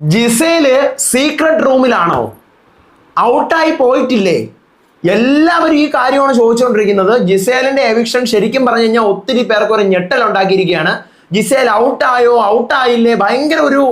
Gizele secret റൂമിലാണോ ഔട്ടായി പോയിട്ടില്ലേ? എല്ലാവരും ഈ കാര്യമാണ് ചോദിച്ചുകൊണ്ടിരിക്കുന്നത് ജിസേലിന്റെ എവിക്ഷൻ ശരിക്കും പറഞ്ഞു കഴിഞ്ഞാൽ ഒത്തിരി പേർക്ക് ഒരു ഞെട്ടൽ ഉണ്ടാക്കിയിരിക്കുകയാണ്. ജിസേൽ ഔട്ടായോ? ഔട്ടായില്ലേ? ഭയങ്കര ഒരു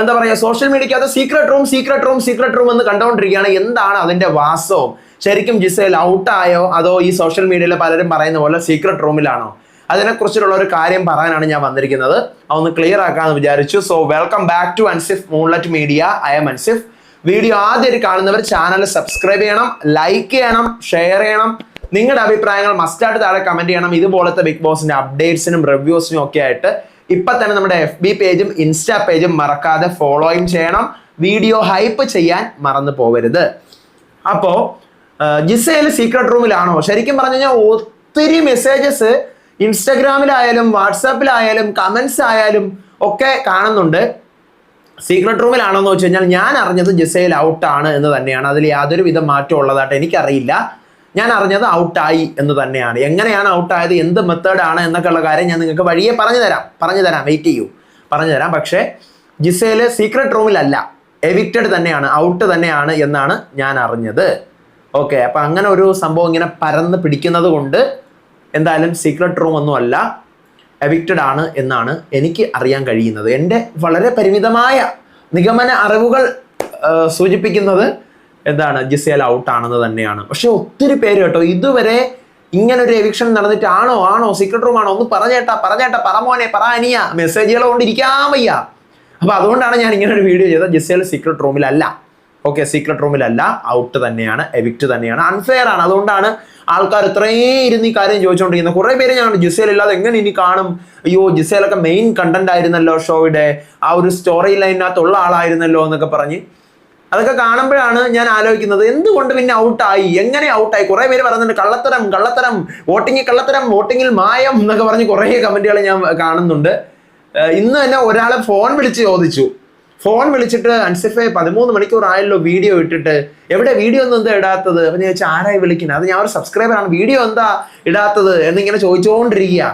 എന്താ പറയുക social മീഡിയക്കകത്ത് secret room secret room secret room എന്ന് കണ്ടുകൊണ്ടിരിക്കുകയാണ് എന്താണ് അതിന്റെ വാസ്തവം? ശരിക്കും ജിസേൽ ഔട്ടായോ? അതോ ഈ സോഷ്യൽ മീഡിയയിൽ പലരും പറയുന്ന പോലെ സീക്രട്ട് റൂമിലാണോ അതിനെക്കുറിച്ചുള്ള ഒരു കാര്യം പറയാനാണ് ഞാൻ വന്നിരിക്കുന്നത്. അതൊന്ന് ക്ലിയർ ആക്കാമെന്ന് വിചാരിച്ചു. So welcome back to Ansif moonlit media I am Ansif video ആദ്യമായിട്ട് കാണുന്നവർ ചാനൽ സബ്സ്ക്രൈബ് ചെയ്യണം ലൈക്ക് ചെയ്യണം ഷെയർ ചെയ്യണം. നിങ്ങളുടെ അഭിപ്രായങ്ങൾ മസ്റ്റായിട്ട് താഴെ കമന്റ് ചെയ്യണം. ഇതുപോലത്തെ ബിഗ് ബോസിന്റെ അപ്ഡേറ്റ്സിനും റിവ്യൂസിനും ഒക്കെ ആയിട്ട് ഇപ്പൊ തന്നെ നമ്മുടെ എഫ് ബി പേജും ഇൻസ്റ്റാ പേജും മറക്കാതെ ഫോളോയും ചെയ്യണം. വീഡിയോ ഹൈപ്പ് ചെയ്യാൻ മറന്നു പോവരുത്. അപ്പോ ജിസയിൽ സീക്രട്ട് റൂമിലാണോ ശരിക്കും പറഞ്ഞു കഴിഞ്ഞാൽ ഒത്തിരി മെസ്സേജസ് ഇൻസ്റ്റഗ്രാമിലായാലും വാട്സാപ്പിലായാലും കമൻസ് ആയാലും ഒക്കെ കാണുന്നുണ്ട്. സീക്രട്ട് റൂമിലാണോ എന്ന് വെച്ച് കഴിഞ്ഞാൽ ഞാൻ അറിഞ്ഞത് ജിസയിൽ ഔട്ടാണ് എന്ന് തന്നെയാണ്. അതിൽ യാതൊരു വിധ മാറ്റം ഉള്ളതായിട്ട് എനിക്കറിയില്ല. ഞാൻ അറിഞ്ഞത് ഔട്ടായി എന്ന് തന്നെയാണ്. എങ്ങനെയാണ് ഔട്ടായത് എന്ത് മെത്തേഡാണ് എന്നൊക്കെ ഉള്ള കാര്യം ഞാൻ നിങ്ങൾക്ക് വഴിയെ പറഞ്ഞു തരാം. പറഞ്ഞു തരാം. വെയിറ്റ് ചെയ്യൂ. പറഞ്ഞു തരാം. പക്ഷേ ജിസയിൽ സീക്രട്ട് റൂമിലല്ല. എവിക്റ്റഡ് തന്നെയാണ്. ഔട്ട് തന്നെയാണ് എന്നാണ് ഞാൻ അറിഞ്ഞത്. ഓക്കെ. അപ്പം അങ്ങനെ ഒരു സംഭവം ഇങ്ങനെ പരന്ന് പിടിക്കുന്നത് കൊണ്ട് എന്തായാലും സീക്രട്ട് റൂം ഒന്നും അല്ല. എവിക്റ്റഡ് ആണ് എന്നാണ് എനിക്ക് അറിയാൻ കഴിയുന്നത്. എന്റെ വളരെ പരിമിതമായ നിഗമന അറിവുകൾ സൂചിപ്പിക്കുന്നത് എന്താണ്? ജിസേൽ ഔട്ട് ആണെന്ന് തന്നെയാണ്. പക്ഷെ ഒത്തിരി പേര് കേട്ടോ ഇതുവരെ ഇങ്ങനെ ഒരു എവിക്ഷൻ നടന്നിട്ട് ആണോ ആണോ സീക്രട്ട് റൂം ആണോ? ഒന്ന് പറഞ്ഞേട്ടാ പറഞ്ഞേട്ടാ പറ മോനെ പറ അനിയ മെസ്സേജുകൾ കൊണ്ടിരിക്കാൻ വയ്യ. അപ്പൊ അതുകൊണ്ടാണ് ഞാൻ ഇങ്ങനെ ഒരു വീഡിയോ ചെയ്തത് ജിസേൽ സീക്രട്ട് റൂമിലല്ല ഓക്കെ സീക്രട്ട് റൂമിലല്ല ഔട്ട് തന്നെയാണ് എവിക്റ്റ് തന്നെയാണ് അൺഫെയർ ആണ്. അതുകൊണ്ടാണ് ആൾക്കാർ ഇത്രയും ഇരുന്ന് ഈ കാര്യം ചോദിച്ചുകൊണ്ടിരിക്കുന്നത് കുറെ പേര് ഞാൻ ജിസേൽ ഇല്ലാതെ എങ്ങനെ ഇനി കാണും? അയ്യോ ജിസേലൊക്കെ മെയിൻ കണ്ടന്റ് ആയിരുന്നല്ലോ ഷോയുടെ ആ ഒരു സ്റ്റോറി ലൈനകത്തുള്ള ആളായിരുന്നല്ലോ എന്നൊക്കെ പറഞ്ഞ്. അതൊക്കെ കാണുമ്പോഴാണ് ഞാൻ ആലോചിക്കുന്നത് എന്തുകൊണ്ട് പിന്നെ ഔട്ടായി എങ്ങനെ ഔട്ടായി കുറെ പേര് പറയുന്നുണ്ട് കള്ളത്തരം കള്ളത്തരം വോട്ടിങ്ങിൽ കള്ളത്തരം വോട്ടിങ്ങിൽ മായം എന്നൊക്കെ പറഞ്ഞ് കുറേ കമന്റുകൾ ഞാൻ കാണുന്നുണ്ട്. ഇന്ന് തന്നെ ഒരാളെ ഫോൺ വിളിച്ച് ചോദിച്ചു. ഫോൺ വിളിച്ചിട്ട് അൻസിഫെ പതിമൂന്ന് മണിക്കൂർ ആയല്ലോ വീഡിയോ ഇട്ടിട്ട്. എവിടെ വീഡിയോ ഒന്നും എന്താ ഇടാത്തത്? അപ്പൊ ഞാൻ ചോദിച്ചാൽ ആരായി വിളിക്കുന്നത്? അത് ഞാൻ ഒരു സബ്സ്ക്രൈബറാണ് വീഡിയോ എന്താ ഇടാത്തത്? എന്നിങ്ങനെ ചോദിച്ചുകൊണ്ടിരിക്കുക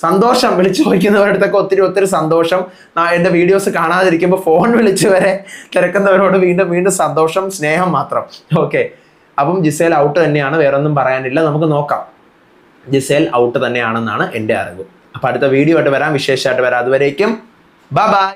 സന്തോഷം. വിളിച്ചു ചോദിക്കുന്നവരുടെ അടുത്തൊക്കെ ഒത്തിരി ഒത്തിരി സന്തോഷം. എന്റെ വീഡിയോസ് കാണാതിരിക്കുമ്പോൾ ഫോൺ വിളിച്ചു വരെ തിരക്കുന്നവരോട് വീണ്ടും വീണ്ടും സന്തോഷം സ്നേഹം മാത്രം. ഓക്കെ. അപ്പം ജിസേൽ ഔട്ട് തന്നെയാണ്. വേറെ ഒന്നും പറയാനില്ല. നമുക്ക് നോക്കാം. ജിസേൽ ഔട്ട് തന്നെയാണെന്നാണ് എന്റെ അറിവ്. അപ്പം അടുത്ത വീഡിയോ ആയിട്ട് വരാം. വിശേഷമായിട്ട് വരാം. അതുവരേക്കും. Bye bye.